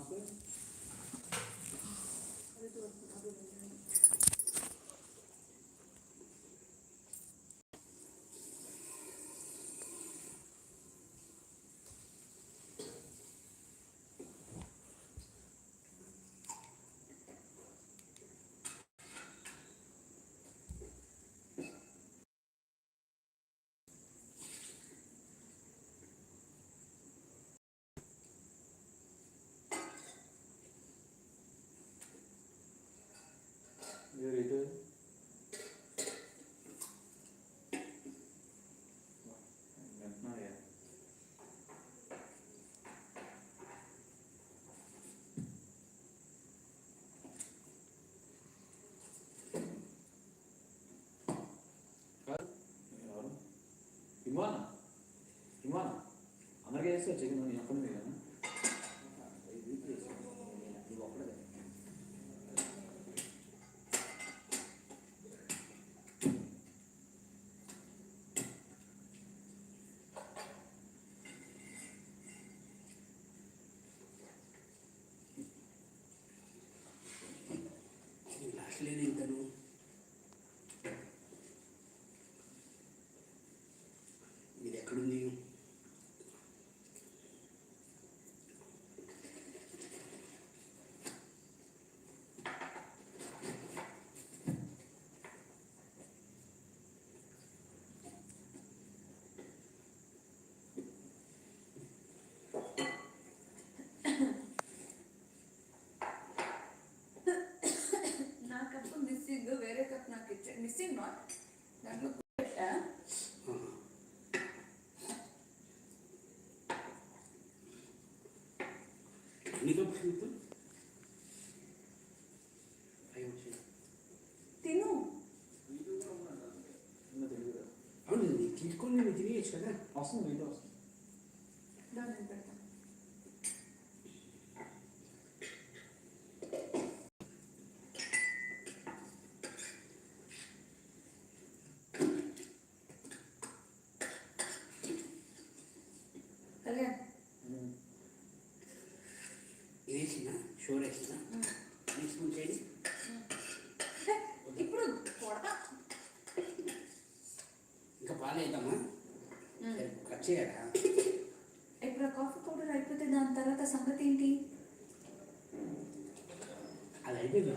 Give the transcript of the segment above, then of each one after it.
আছে UPS가 지금 약혼이에요. लेने తిను. అవును తీసుకొని తినేయచ్చు కదా. వస్తుంది మీతో వస్తుంది. దాన్ని నేను పెడతాను కళ్యాణ్ ఇది వేసిన షోర్ వేసిన నెక్స్ట్ స్పూన్ చేయండి ఇప్పుడు ఇంకా పాలు వేద్దామా? కట్ చేయరా? ఇప్పుడు కాఫీ పౌడర్ అయిపోతే దాని తర్వాత సంగతి ఏంటి? అది అయిపోయింది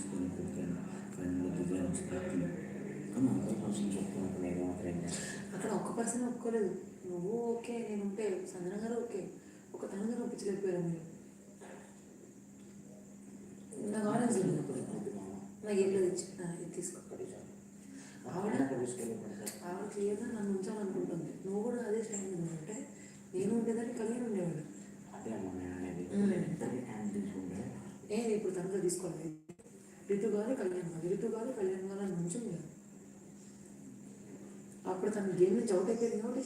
వస్తుంది కుట్టాను ఫైనల్ బిర్యానీ వస్తుంది కానీ అందరూ కోసం చెప్తున్నప్పుడు ఏదో ఫ్రెండ్ అక్కడ ఒక్క పర్సన్ ఒప్పుకోలేదు. నువ్వు ఓకే నేను ఉంటే సంజన గారు ఓకే. ఒక తన గారు ఒప్పించలేకపోయారు మీరు. నాకు ఆరెంజ్ ఉన్నప్పుడు. నాకు ఎల్లో ఇచ్చి ఇది తీసుకో. ఆవిడ ఆవిడ క్లియర్గా నన్ను ఉంచాలనుకుంటుంది. నువ్వు కూడా అదే స్టాండ్ ఉంటే నేను ఉండేదాన్ని కలిగి ఉండేవాడు అదే అనేది. నేను ఇప్పుడు తనగా తీసుకోలేదు రితు గారు కళ్యాణ్ గారు రితు అని అప్పుడు తన గేమ్ నుంచి అవుట్ అయిపోయింది కాబట్టి